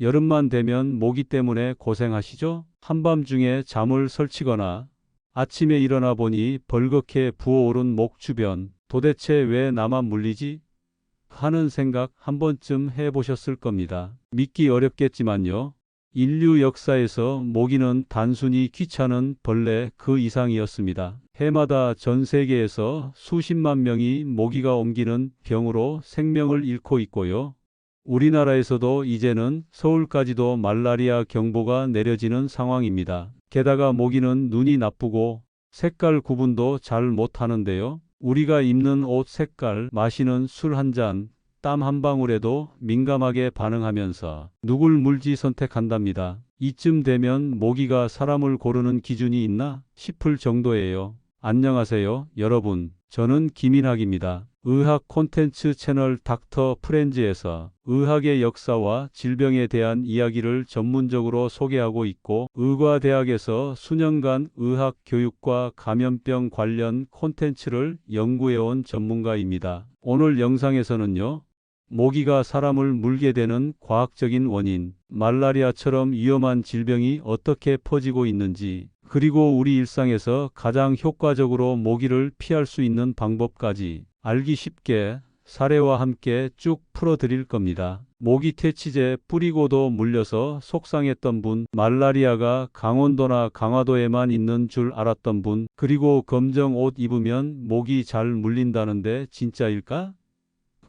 여름만 되면 모기 때문에 고생하시죠? 한밤중에 잠을 설치거나 아침에 일어나 보니 벌겋게 부어오른 목 주변 도대체 왜 나만 물리지? 하는 생각 한 번쯤 해보셨을 겁니다. 믿기 어렵겠지만요. 인류 역사에서 모기는 단순히 귀찮은 벌레 그 이상이었습니다. 해마다 전 세계에서 수십만 명이 모기가 옮기는 병으로 생명을 잃고 있고요. 우리나라에서도 이제는 서울까지도 말라리아 경보가 내려지는 상황입니다. 게다가 모기는 눈이 나쁘고 색깔 구분도 잘 못하는데요. 우리가 입는 옷 색깔, 마시는 술 한 잔, 땀 한 방울에도 민감하게 반응하면서 누굴 물지 선택한답니다. 이쯤 되면 모기가 사람을 고르는 기준이 있나 싶을 정도예요. 안녕하세요, 여러분. 저는 김인학입니다. 의학 콘텐츠 채널 닥터 프렌즈에서 의학의 역사와 질병에 대한 이야기를 전문적으로 소개하고 있고 의과대학에서 수년간 의학 교육과 감염병 관련 콘텐츠를 연구해온 전문가입니다. 오늘 영상에서는요. 모기가 사람을 물게 되는 과학적인 원인, 말라리아처럼 위험한 질병이 어떻게 퍼지고 있는지, 그리고 우리 일상에서 가장 효과적으로 모기를 피할 수 있는 방법까지 알기 쉽게 사례와 함께 쭉 풀어드릴 겁니다. 모기 퇴치제 뿌리고도 물려서 속상했던 분, 말라리아가 강원도나 강화도에만 있는 줄 알았던 분, 그리고 검정 옷 입으면 모기 잘 물린다는데 진짜일까?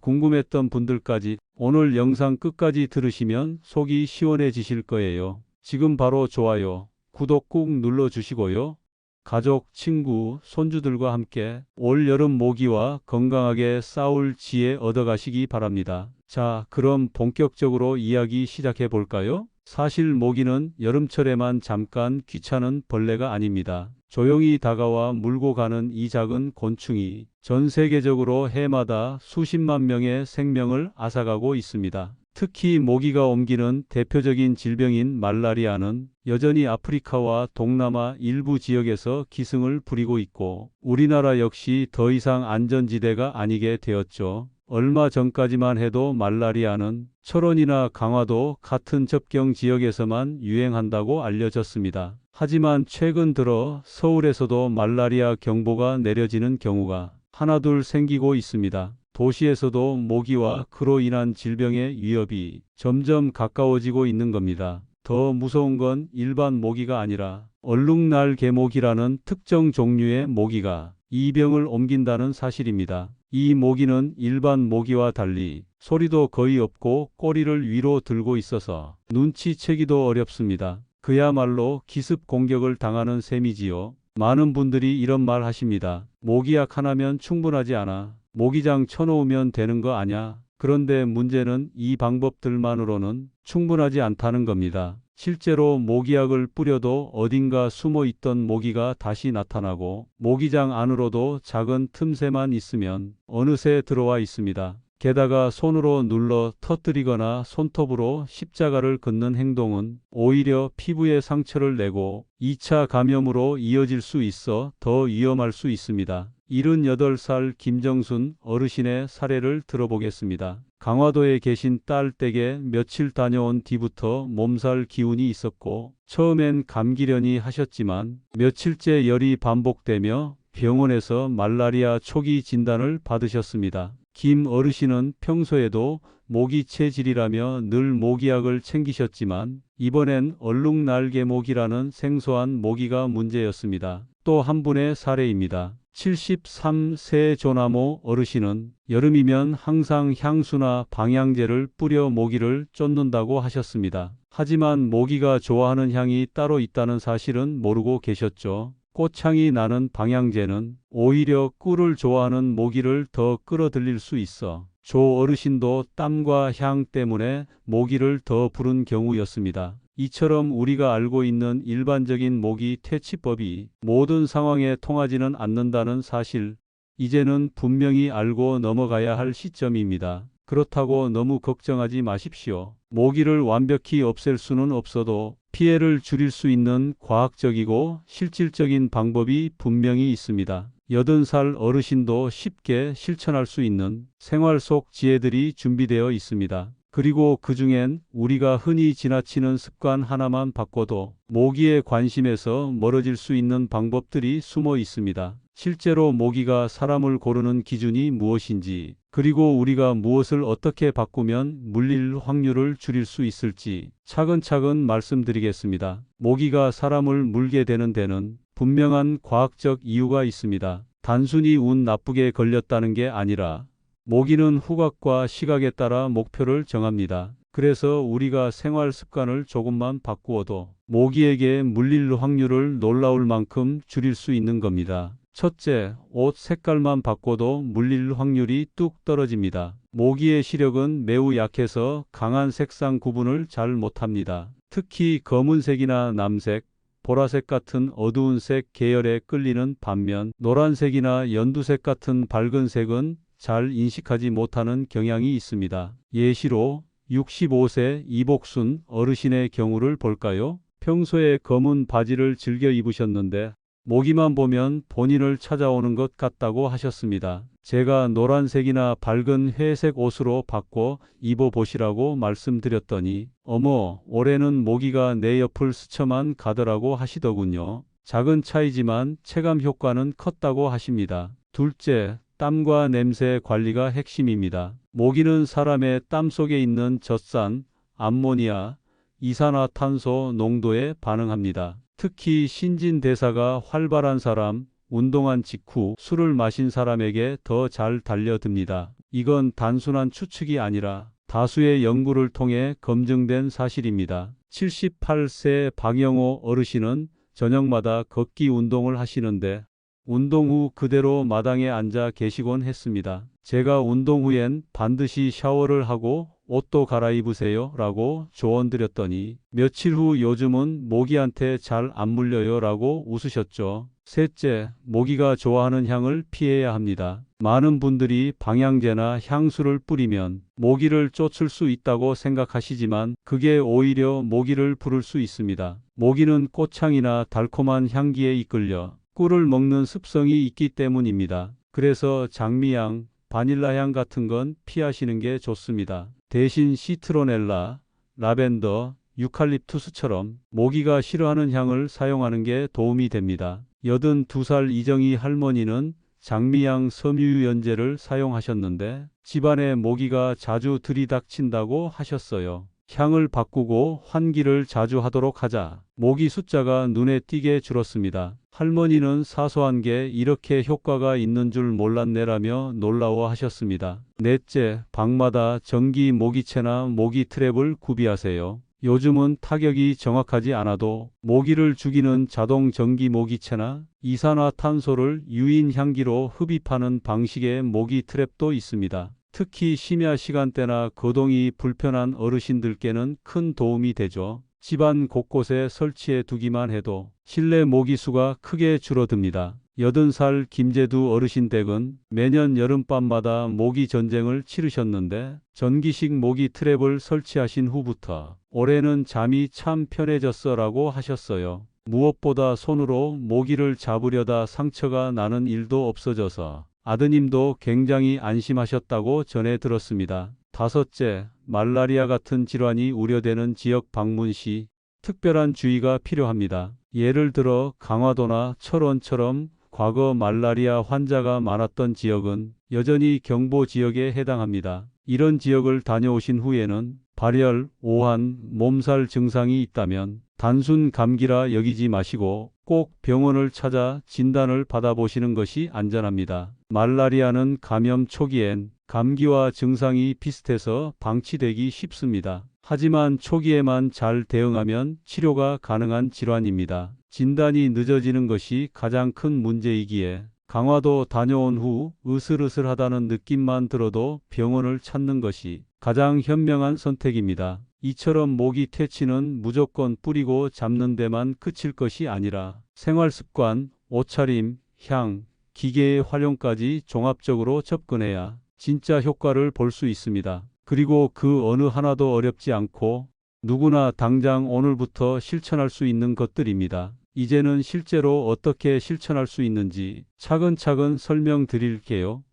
궁금했던 분들까지 오늘 영상 끝까지 들으시면 속이 시원해지실 거예요. 지금 바로 좋아요, 구독 꾹 눌러주시고요. 가족, 친구, 손주들과 함께 올 여름 모기와 건강하게 싸울 지혜 얻어가시기 바랍니다. 자, 그럼 본격적으로 이야기 시작해 볼까요? 사실 모기는 여름철에만 잠깐 귀찮은 벌레가 아닙니다. 조용히 다가와 물고 가는 이 작은 곤충이 전 세계적으로 해마다 수십만 명의 생명을 앗아가고 있습니다. 특히 모기가 옮기는 대표적인 질병인 말라리아는 여전히 아프리카와 동남아 일부 지역에서 기승을 부리고 있고 우리나라 역시 더 이상 안전지대가 아니게 되었죠. 얼마 전까지만 해도 말라리아는 철원이나 강화도 같은 접경 지역에서만 유행한다고 알려졌습니다. 하지만 최근 들어 서울에서도 말라리아 경보가 내려지는 경우가 하나둘 생기고 있습니다. 도시에서도 모기와 그로 인한 질병의 위협이 점점 가까워지고 있는 겁니다. 더 무서운 건 일반 모기가 아니라 얼룩날 개모기라는 특정 종류의 모기가 이 병을 옮긴다는 사실입니다. 이 모기는 일반 모기와 달리 소리도 거의 없고 꼬리를 위로 들고 있어서 눈치채기도 어렵습니다. 그야말로 기습 공격을 당하는 셈이지요. 많은 분들이 이런 말 하십니다. 모기약 하나면 충분하지 않아. 모기장 쳐놓으면 되는 거 아냐? 그런데 문제는 이 방법들만으로는 충분하지 않다는 겁니다. 실제로 모기약을 뿌려도 어딘가 숨어 있던 모기가 다시 나타나고 모기장 안으로도 작은 틈새만 있으면 어느새 들어와 있습니다. 게다가 손으로 눌러 터뜨리거나 손톱으로 십자가를 긋는 행동은 오히려 피부에 상처를 내고 2차 감염으로 이어질 수 있어 더 위험할 수 있습니다. 78살 김정순 어르신의 사례를 들어보겠습니다. 강화도에 계신 딸 댁에 며칠 다녀온 뒤부터 몸살 기운이 있었고 처음엔 감기려니 하셨지만 며칠째 열이 반복되며 병원에서 말라리아 초기 진단을 받으셨습니다. 김 어르신은 평소에도 모기 체질이라며 늘 모기약을 챙기셨지만 이번엔 얼룩날개모기라는 생소한 모기가 문제였습니다. 또 한 분의 사례입니다. 73세 조나모 어르신은 여름이면 항상 향수나 방향제를 뿌려 모기를 쫓는다고 하셨습니다. 하지만 모기가 좋아하는 향이 따로 있다는 사실은 모르고 계셨죠. 꽃향이 나는 방향제는 오히려 꿀을 좋아하는 모기를 더 끌어들일 수 있어 조 어르신도 땀과 향 때문에 모기를 더 부른 경우였습니다. 이처럼 우리가 알고 있는 일반적인 모기 퇴치법이 모든 상황에 통하지는 않는다는 사실, 이제는 분명히 알고 넘어가야 할 시점입니다. 그렇다고 너무 걱정하지 마십시오. 모기를 완벽히 없앨 수는 없어도 피해를 줄일 수 있는 과학적이고 실질적인 방법이 분명히 있습니다. 80살 어르신도 쉽게 실천할 수 있는 생활 속 지혜들이 준비되어 있습니다. 그리고 그 중엔 우리가 흔히 지나치는 습관 하나만 바꿔도 모기의 관심에서 멀어질 수 있는 방법들이 숨어 있습니다. 실제로 모기가 사람을 고르는 기준이 무엇인지, 그리고 우리가 무엇을 어떻게 바꾸면 물릴 확률을 줄일 수 있을지 차근차근 말씀드리겠습니다. 모기가 사람을 물게 되는 데는 분명한 과학적 이유가 있습니다. 단순히 운 나쁘게 걸렸다는 게 아니라 모기는 후각과 시각에 따라 목표를 정합니다. 그래서 우리가 생활 습관을 조금만 바꾸어도 모기에게 물릴 확률을 놀라울 만큼 줄일 수 있는 겁니다. 첫째, 옷 색깔만 바꿔도 물릴 확률이 뚝 떨어집니다. 모기의 시력은 매우 약해서 강한 색상 구분을 잘 못합니다. 특히 검은색이나 남색, 보라색 같은 어두운 색 계열에 끌리는 반면 노란색이나 연두색 같은 밝은 색은 잘 인식하지 못하는 경향이 있습니다. 예시로 65세 이복순 어르신의 경우를 볼까요? 평소에 검은 바지를 즐겨 입으셨는데 모기만 보면 본인을 찾아오는 것 같다고 하셨습니다. 제가 노란색이나 밝은 회색 옷으로 바꿔 입어보시라고 말씀드렸더니 어머 올해는 모기가 내 옆을 스쳐만 가더라고 하시더군요. 작은 차이지만 체감 효과는 컸다고 하십니다. 둘째, 땀과 냄새 관리가 핵심입니다. 모기는 사람의 땀 속에 있는 젖산, 암모니아, 이산화탄소 농도에 반응합니다. 특히 신진대사가 활발한 사람, 운동한 직후 술을 마신 사람에게 더 잘 달려듭니다. 이건 단순한 추측이 아니라 다수의 연구를 통해 검증된 사실입니다. 78세 박영호 어르신은 저녁마다 걷기 운동을 하시는데 운동 후 그대로 마당에 앉아 계시곤 했습니다. 제가 운동 후엔 반드시 샤워를 하고 옷도 갈아입으세요 라고 조언드렸더니 며칠 후 요즘은 모기한테 잘 안 물려요 라고 웃으셨죠. 셋째, 모기가 좋아하는 향을 피해야 합니다. 많은 분들이 방향제나 향수를 뿌리면 모기를 쫓을 수 있다고 생각하시지만 그게 오히려 모기를 부를 수 있습니다. 모기는 꽃향이나 달콤한 향기에 이끌려 꿀을 먹는 습성이 있기 때문입니다. 그래서 장미향, 바닐라향 같은 건 피하시는 게 좋습니다. 대신 시트로넬라, 라벤더, 유칼립투스처럼 모기가 싫어하는 향을 사용하는 게 도움이 됩니다. 82살 이정희 할머니는 장미향 섬유유연제를 사용하셨는데 집안에 모기가 자주 들이닥친다고 하셨어요. 향을 바꾸고 환기를 자주 하도록 하자 모기 숫자가 눈에 띄게 줄었습니다. 할머니는 사소한 게 이렇게 효과가 있는 줄 몰랐네라며 놀라워 하셨습니다. 넷째, 방마다 전기 모기채나 모기 트랩을 구비하세요. 요즘은 타격이 정확하지 않아도 모기를 죽이는 자동 전기 모기채나 이산화탄소를 유인 향기로 흡입하는 방식의 모기 트랩도 있습니다. 특히 심야 시간대나 거동이 불편한 어르신들께는 큰 도움이 되죠. 집안 곳곳에 설치해 두기만 해도 실내 모기 수가 크게 줄어듭니다. 80살 김재두 어르신 댁은 매년 여름밤마다 모기 전쟁을 치르셨는데 전기식 모기 트랩을 설치하신 후부터 올해는 잠이 참 편해졌어 라고 하셨어요. 무엇보다 손으로 모기를 잡으려다 상처가 나는 일도 없어져서 아드님도 굉장히 안심하셨다고 전해 들었습니다. 다섯째, 말라리아 같은 질환이 우려되는 지역 방문 시 특별한 주의가 필요합니다. 예를 들어 강화도나 철원처럼 과거 말라리아 환자가 많았던 지역은 여전히 경보 지역에 해당합니다. 이런 지역을 다녀오신 후에는 발열, 오한, 몸살 증상이 있다면 단순 감기라 여기지 마시고 꼭 병원을 찾아 진단을 받아보시는 것이 안전합니다. 말라리아는 감염 초기엔 감기와 증상이 비슷해서 방치되기 쉽습니다. 하지만 초기에만 잘 대응하면 치료가 가능한 질환입니다. 진단이 늦어지는 것이 가장 큰 문제이기에 강화도 다녀온 후 으슬으슬하다는 느낌만 들어도 병원을 찾는 것이 가장 현명한 선택입니다. 이처럼 모기 퇴치는 무조건 뿌리고 잡는 데만 그칠 것이 아니라 생활 습관, 옷차림, 향, 기계의 활용까지 종합적으로 접근해야 진짜 효과를 볼 수 있습니다. 그리고 그 어느 하나도 어렵지 않고 누구나 당장 오늘부터 실천할 수 있는 것들입니다. 이제는 실제로 어떻게 실천할 수 있는지 차근차근 설명드릴게요.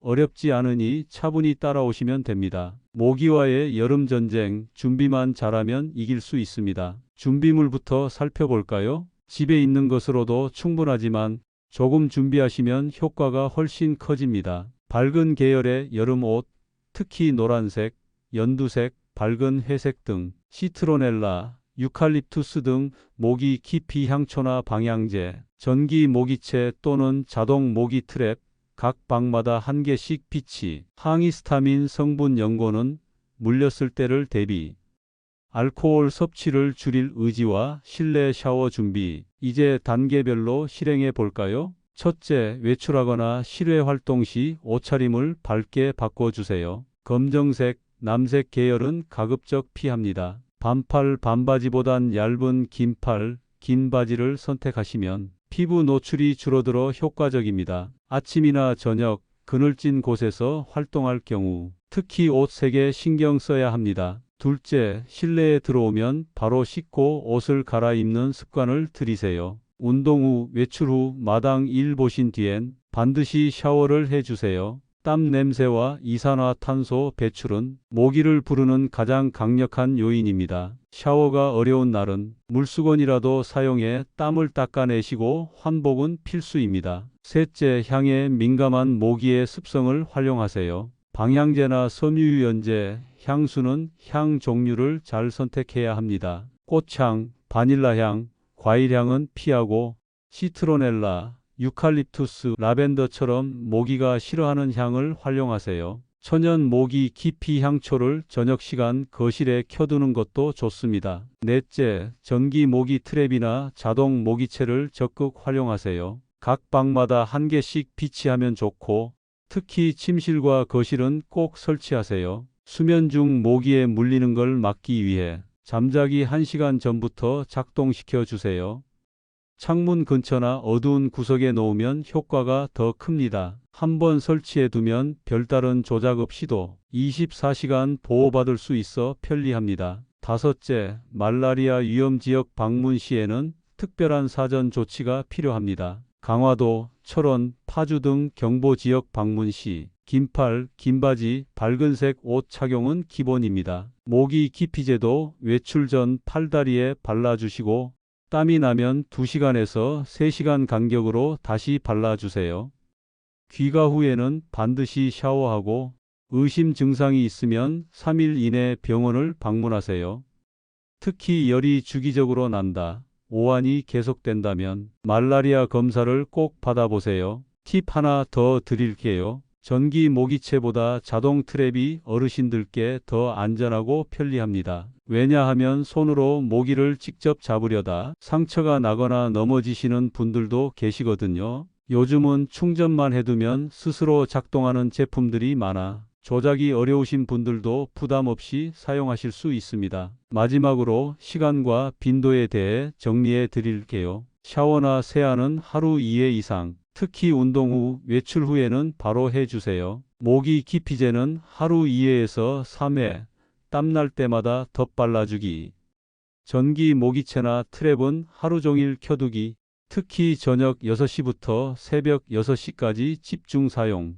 어렵지 않으니 차분히 따라오시면 됩니다. 모기와의 여름 전쟁 준비만 잘하면 이길 수 있습니다. 준비물부터 살펴볼까요? 집에 있는 것으로도 충분하지만 조금 준비하시면 효과가 훨씬 커집니다. 밝은 계열의 여름 옷, 특히 노란색, 연두색, 밝은 회색 등 시트로넬라, 유칼립투스 등 모기 깊이 향초나 방향제, 전기 모기채 또는 자동 모기 트랩 각 방마다 한 개씩 비치, 항히스타민 성분 연고는 물렸을 때를 대비, 알코올 섭취를 줄일 의지와 실내 샤워 준비. 이제 단계별로 실행해 볼까요? 첫째, 외출하거나 실외 활동 시 옷차림을 밝게 바꿔주세요. 검정색, 남색 계열은 가급적 피합니다. 반팔 반바지보단 얇은 긴팔, 긴 바지를 선택하시면 피부 노출이 줄어들어 효과적입니다. 아침이나 저녁, 그늘진 곳에서 활동할 경우 특히 옷 색에 신경 써야 합니다. 둘째, 실내에 들어오면 바로 씻고 옷을 갈아입는 습관을 들이세요. 운동 후, 외출 후 마당 일 보신 뒤엔 반드시 샤워를 해주세요. 땀 냄새와 이산화탄소 배출은 모기를 부르는 가장 강력한 요인입니다. 샤워가 어려운 날은 물수건이라도 사용해 땀을 닦아내시고 환복은 필수입니다. 셋째, 향에 민감한 모기의 습성을 활용하세요. 방향제나 섬유유연제, 향수는 향 종류를 잘 선택해야 합니다. 꽃향, 바닐라향, 과일향은 피하고 시트로넬라, 유칼립투스, 라벤더처럼 모기가 싫어하는 향을 활용하세요. 천연 모기 기피 향초를 저녁 시간 거실에 켜두는 것도 좋습니다. 넷째, 전기 모기 트랩이나 자동 모기채를 적극 활용하세요. 각 방마다 한 개씩 비치하면 좋고 특히 침실과 거실은 꼭 설치하세요. 수면 중 모기에 물리는 걸 막기 위해 잠자기 1시간 전부터 작동시켜 주세요. 창문 근처나 어두운 구석에 놓으면 효과가 더 큽니다. 한번 설치해 두면 별다른 조작 없이도 24시간 보호받을 수 있어 편리합니다. 다섯째, 말라리아 위험 지역 방문 시에는 특별한 사전 조치가 필요합니다. 강화도, 철원, 파주 등 경보 지역 방문 시 긴팔, 긴바지, 밝은색 옷 착용은 기본입니다. 모기 기피제도 외출 전 팔다리에 발라주시고 땀이 나면 2시간에서 3시간 간격으로 다시 발라주세요. 귀가 후에는 반드시 샤워하고 의심 증상이 있으면 3일 이내 병원을 방문하세요. 특히 열이 주기적으로 난다. 오한이 계속된다면 말라리아 검사를 꼭 받아보세요. 팁 하나 더 드릴게요. 전기 모기채보다 자동 트랩이 어르신들께 더 안전하고 편리합니다. 왜냐하면 손으로 모기를 직접 잡으려다 상처가 나거나 넘어지시는 분들도 계시거든요. 요즘은 충전만 해두면 스스로 작동하는 제품들이 많아 조작이 어려우신 분들도 부담 없이 사용하실 수 있습니다. 마지막으로 시간과 빈도에 대해 정리해 드릴게요. 샤워나 세안은 하루 2회 이상, 특히 운동 후, 외출 후에는 바로 해주세요. 모기 기피제는 하루 2회에서 3회, 땀날 때마다 덧 발라주기. 전기 모기채나 트랩은 하루 종일 켜두기. 특히 저녁 6시부터 새벽 6시까지 집중 사용.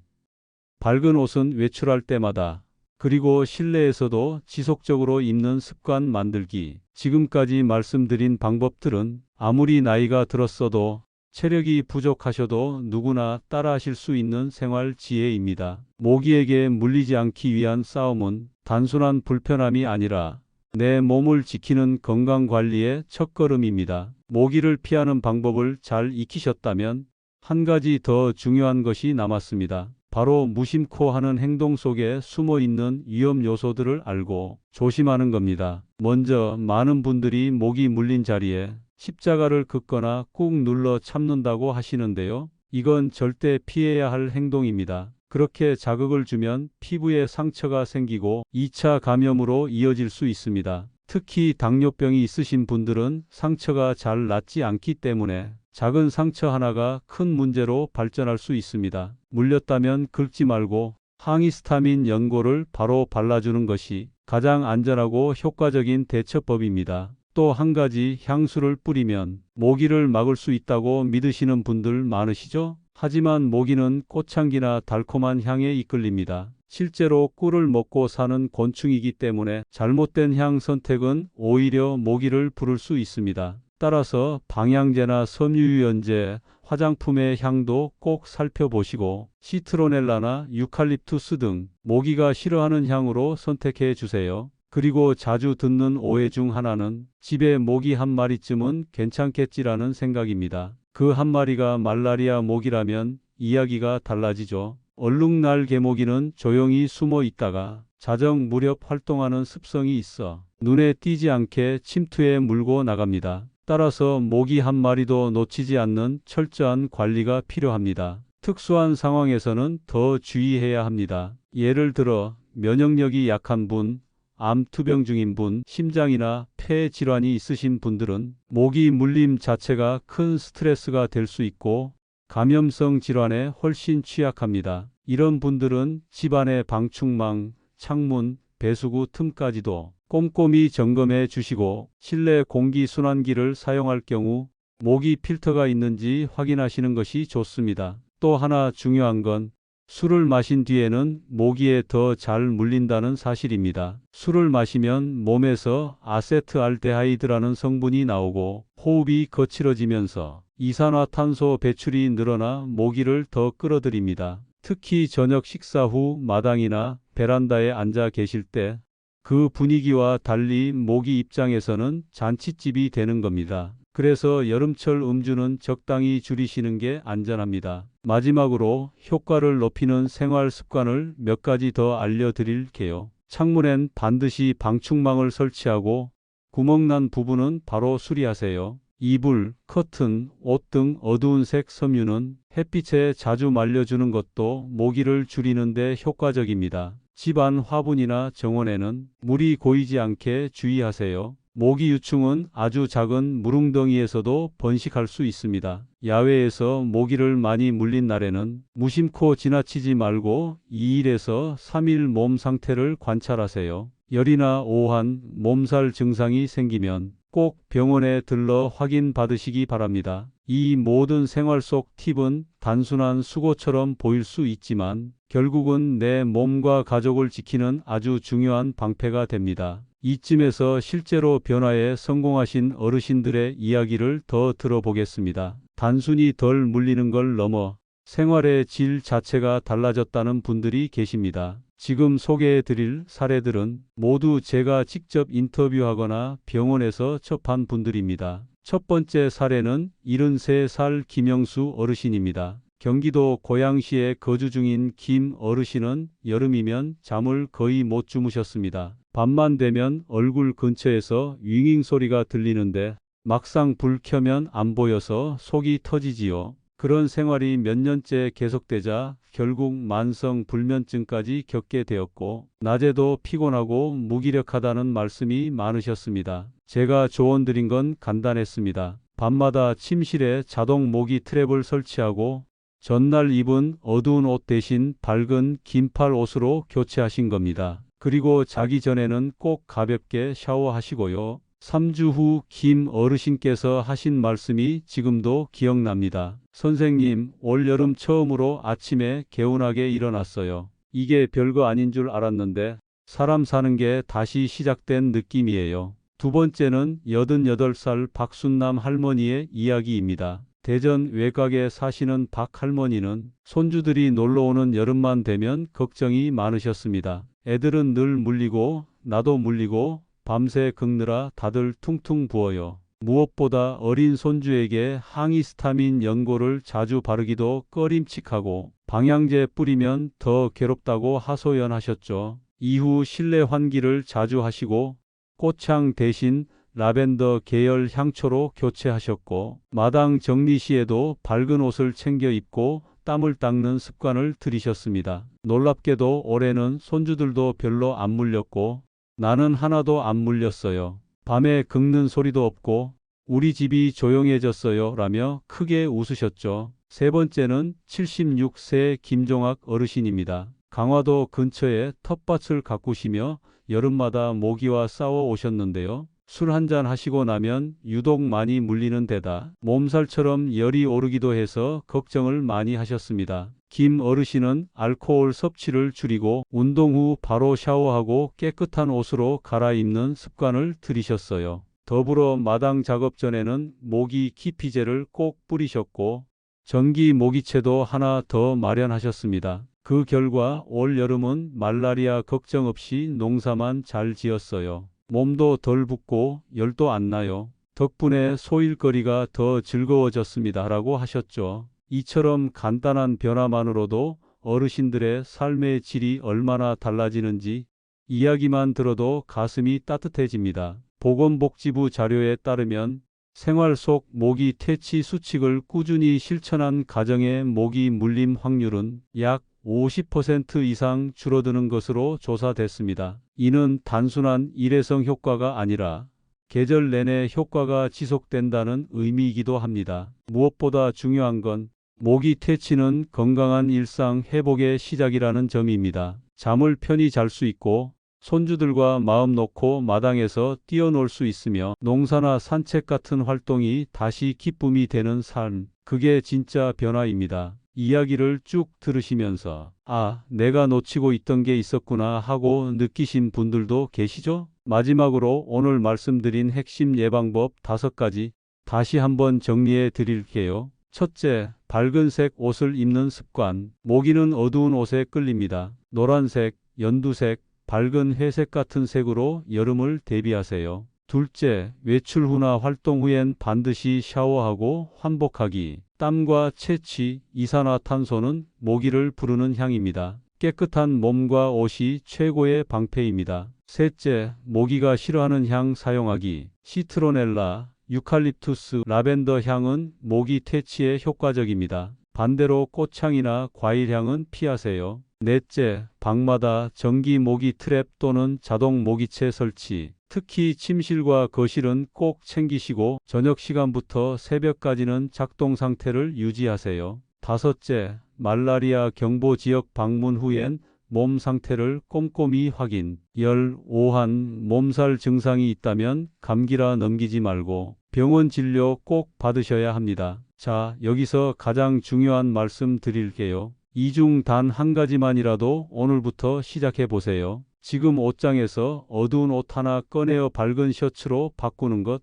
밝은 옷은 외출할 때마다 그리고 실내에서도 지속적으로 입는 습관 만들기. 지금까지 말씀드린 방법들은 아무리 나이가 들었어도 체력이 부족하셔도 누구나 따라하실 수 있는 생활 지혜입니다. 모기에게 물리지 않기 위한 싸움은 단순한 불편함이 아니라 내 몸을 지키는 건강 관리의 첫걸음입니다. 모기를 피하는 방법을 잘 익히셨다면 한 가지 더 중요한 것이 남았습니다. 바로 무심코 하는 행동 속에 숨어 있는 위험 요소들을 알고 조심하는 겁니다. 먼저 많은 분들이 모기 물린 자리에 십자가를 긋거나 꾹 눌러 참는다고 하시는데요. 이건 절대 피해야 할 행동입니다. 그렇게 자극을 주면 피부에 상처가 생기고 2차 감염으로 이어질 수 있습니다. 특히 당뇨병이 있으신 분들은 상처가 잘 낫지 않기 때문에 작은 상처 하나가 큰 문제로 발전할 수 있습니다. 물렸다면 긁지 말고 항히스타민 연고를 바로 발라주는 것이 가장 안전하고 효과적인 대처법입니다. 또 한 가지 향수를 뿌리면 모기를 막을 수 있다고 믿으시는 분들 많으시죠? 하지만 모기는 꽃향기나 달콤한 향에 이끌립니다. 실제로 꿀을 먹고 사는 곤충이기 때문에 잘못된 향 선택은 오히려 모기를 부를 수 있습니다. 따라서 방향제나 섬유유연제, 화장품의 향도 꼭 살펴보시고 시트로넬라나 유칼립투스 등 모기가 싫어하는 향으로 선택해 주세요. 그리고 자주 듣는 오해 중 하나는 집에 모기 한 마리쯤은 괜찮겠지라는 생각입니다. 그 한 마리가 말라리아 모기라면 이야기가 달라지죠. 얼룩날 개모기는 조용히 숨어 있다가 자정 무렵 활동하는 습성이 있어 눈에 띄지 않게 침투에 물고 나갑니다. 따라서 모기 한 마리도 놓치지 않는 철저한 관리가 필요합니다. 특수한 상황에서는 더 주의해야 합니다. 예를 들어 면역력이 약한 분, 암 투병 중인 분, 심장이나 폐 질환이 있으신 분들은 모기 물림 자체가 큰 스트레스가 될 수 있고 감염성 질환에 훨씬 취약합니다. 이런 분들은 집안의 방충망, 창문, 배수구 틈까지도 꼼꼼히 점검해 주시고 실내 공기 순환기를 사용할 경우 모기 필터가 있는지 확인하시는 것이 좋습니다. 또 하나 중요한 건 술을 마신 뒤에는 모기에 더 잘 물린다는 사실입니다. 술을 마시면 몸에서 아세트알데하이드라는 성분이 나오고 호흡이 거칠어지면서 이산화탄소 배출이 늘어나 모기를 더 끌어들입니다. 특히 저녁 식사 후 마당이나 베란다에 앉아 계실 때 그 분위기와 달리 모기 입장에서는 잔치집이 되는 겁니다. 그래서 여름철 음주는 적당히 줄이시는 게 안전합니다. 마지막으로 효과를 높이는 생활 습관을 몇 가지 더 알려드릴게요. 창문엔 반드시 방충망을 설치하고 구멍난 부분은 바로 수리하세요. 이불, 커튼, 옷 등 어두운 색 섬유는 햇빛에 자주 말려주는 것도 모기를 줄이는 데 효과적입니다. 집안 화분이나 정원에는 물이 고이지 않게 주의하세요. 모기 유충은 아주 작은 물웅덩이에서도 번식할 수 있습니다. 야외에서 모기를 많이 물린 날에는 무심코 지나치지 말고 2일에서 3일 몸 상태를 관찰하세요. 열이나 오한, 몸살 증상이 생기면 꼭 병원에 들러 확인 받으시기 바랍니다. 이 모든 생활 속 팁은 단순한 수고처럼 보일 수 있지만 결국은 내 몸과 가족을 지키는 아주 중요한 방패가 됩니다. 이쯤에서 실제로 변화에 성공하신 어르신들의 이야기를 더 들어보겠습니다. 단순히 덜 물리는 걸 넘어 생활의 질 자체가 달라졌다는 분들이 계십니다. 지금 소개해 드릴 사례들은 모두 제가 직접 인터뷰하거나 병원에서 접한 분들입니다. 첫 번째 사례는 73살 김영수 어르신입니다. 경기도 고양시에 거주 중인 김 어르신은 여름이면 잠을 거의 못 주무셨습니다. 밤만 되면 얼굴 근처에서 윙윙 소리가 들리는데 막상 불 켜면 안 보여서 속이 터지지요. 그런 생활이 몇 년째 계속되자 결국 만성 불면증까지 겪게 되었고 낮에도 피곤하고 무기력하다는 말씀이 많으셨습니다. 제가 조언 드린 건 간단했습니다. 밤마다 침실에 자동 모기 트랩을 설치하고 전날 입은 어두운 옷 대신 밝은 긴팔 옷으로 교체하신 겁니다. 그리고 자기 전에는 꼭 가볍게 샤워하시고요. 3주 후 김 어르신께서 하신 말씀이 지금도 기억납니다. 선생님, 올 여름 처음으로 아침에 개운하게 일어났어요. 이게 별거 아닌 줄 알았는데 사람 사는 게 다시 시작된 느낌이에요. 두 번째는 88살 박순남 할머니의 이야기입니다. 대전 외곽에 사시는 박 할머니는 손주들이 놀러 오는 여름만 되면 걱정이 많으셨습니다. 애들은 늘 물리고 나도 물리고 밤새 긁느라 다들 퉁퉁 부어요. 무엇보다 어린 손주에게 항히스타민 연고를 자주 바르기도 꺼림칙하고 방향제 뿌리면 더 괴롭다고 하소연하셨죠. 이후 실내 환기를 자주 하시고 꽃향 대신 라벤더 계열 향초로 교체하셨고 마당 정리 시에도 밝은 옷을 챙겨 입고 땀을 닦는 습관을 들이셨습니다. 놀랍게도 올해는 손주들도 별로 안 물렸고 나는 하나도 안 물렸어요. 밤에 긁는 소리도 없고 우리 집이 조용해졌어요 라며 크게 웃으셨죠. 세 번째는 76세 김종학 어르신입니다. 강화도 근처에 텃밭을 가꾸시며 여름마다 모기와 싸워 오셨는데요. 술 한잔 하시고 나면 유독 많이 물리는 데다 몸살처럼 열이 오르기도 해서 걱정을 많이 하셨습니다. 김 어르신은 알코올 섭취를 줄이고 운동 후 바로 샤워하고 깨끗한 옷으로 갈아입는 습관을 들이셨어요. 더불어 마당 작업 전에는 모기 키피제를 꼭 뿌리셨고 전기 모기채도 하나 더 마련하셨습니다. 그 결과 올 여름은 말라리아 걱정 없이 농사만 잘 지었어요. 몸도 덜 붓고 열도 안 나요. 덕분에 소일거리가 더 즐거워졌습니다. 라고 하셨죠. 이처럼 간단한 변화만으로도 어르신들의 삶의 질이 얼마나 달라지는지 이야기만 들어도 가슴이 따뜻해집니다. 보건복지부 자료에 따르면 생활 속 모기 퇴치 수칙을 꾸준히 실천한 가정의 모기 물림 확률은 약 50% 이상 줄어드는 것으로 조사됐습니다. 이는 단순한 일회성 효과가 아니라 계절 내내 효과가 지속된다는 의미이기도 합니다. 무엇보다 중요한 건 모기 퇴치는 건강한 일상 회복의 시작이라는 점입니다. 잠을 편히 잘 수 있고 손주들과 마음 놓고 마당에서 뛰어놀 수 있으며 농사나 산책 같은 활동이 다시 기쁨이 되는 삶. 그게 진짜 변화입니다. 이야기를 쭉 들으시면서 아, 내가 놓치고 있던 게 있었구나 하고 느끼신 분들도 계시죠? 마지막으로 오늘 말씀드린 핵심 예방법 다섯 가지 다시 한번 정리해 드릴게요. 첫째, 밝은색 옷을 입는 습관. 모기는 어두운 옷에 끌립니다. 노란색, 연두색, 밝은 회색 같은 색으로 여름을 대비하세요. 둘째, 외출 후나 활동 후엔 반드시 샤워하고 환복하기. 땀과 채취, 이산화탄소는 모기를 부르는 향입니다. 깨끗한 몸과 옷이 최고의 방패입니다. 셋째, 모기가 싫어하는 향 사용하기. 시트로넬라, 유칼립투스, 라벤더 향은 모기 퇴치에 효과적입니다. 반대로 꽃향이나 과일향은 피하세요. 넷째, 방마다 전기 모기 트랩 또는 자동 모기채 설치. 특히 침실과 거실은 꼭 챙기시고 저녁 시간부터 새벽까지는 작동 상태를 유지하세요. 다섯째, 말라리아 경보 지역 방문 후엔 몸 상태를 꼼꼼히 확인. 열, 오한, 몸살 증상이 있다면 감기라 넘기지 말고 병원 진료 꼭 받으셔야 합니다. 자, 여기서 가장 중요한 말씀 드릴게요. 이중 단 한 가지만이라도 오늘부터 시작해 보세요. 지금 옷장에서 어두운 옷 하나 꺼내어 밝은 셔츠로 바꾸는 것,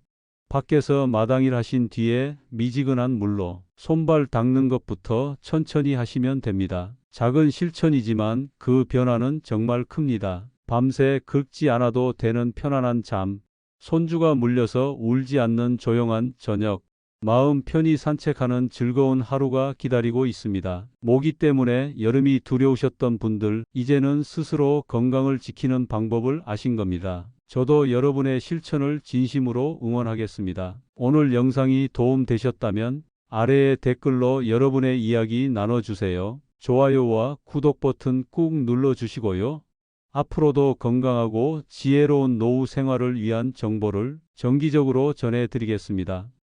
밖에서 마당일 하신 뒤에 미지근한 물로 손발 닦는 것부터 천천히 하시면 됩니다. 작은 실천이지만 그 변화는 정말 큽니다. 밤새 긁지 않아도 되는 편안한 잠, 손주가 물려서 울지 않는 조용한 저녁, 마음 편히 산책하는 즐거운 하루가 기다리고 있습니다. 모기 때문에 여름이 두려우셨던 분들, 이제는 스스로 건강을 지키는 방법을 아신 겁니다. 저도 여러분의 실천을 진심으로 응원하겠습니다. 오늘 영상이 도움되셨다면 아래에 댓글로 여러분의 이야기 나눠주세요. 좋아요와 구독 버튼 꾹 눌러주시고요. 앞으로도 건강하고 지혜로운 노후 생활을 위한 정보를 정기적으로 전해드리겠습니다.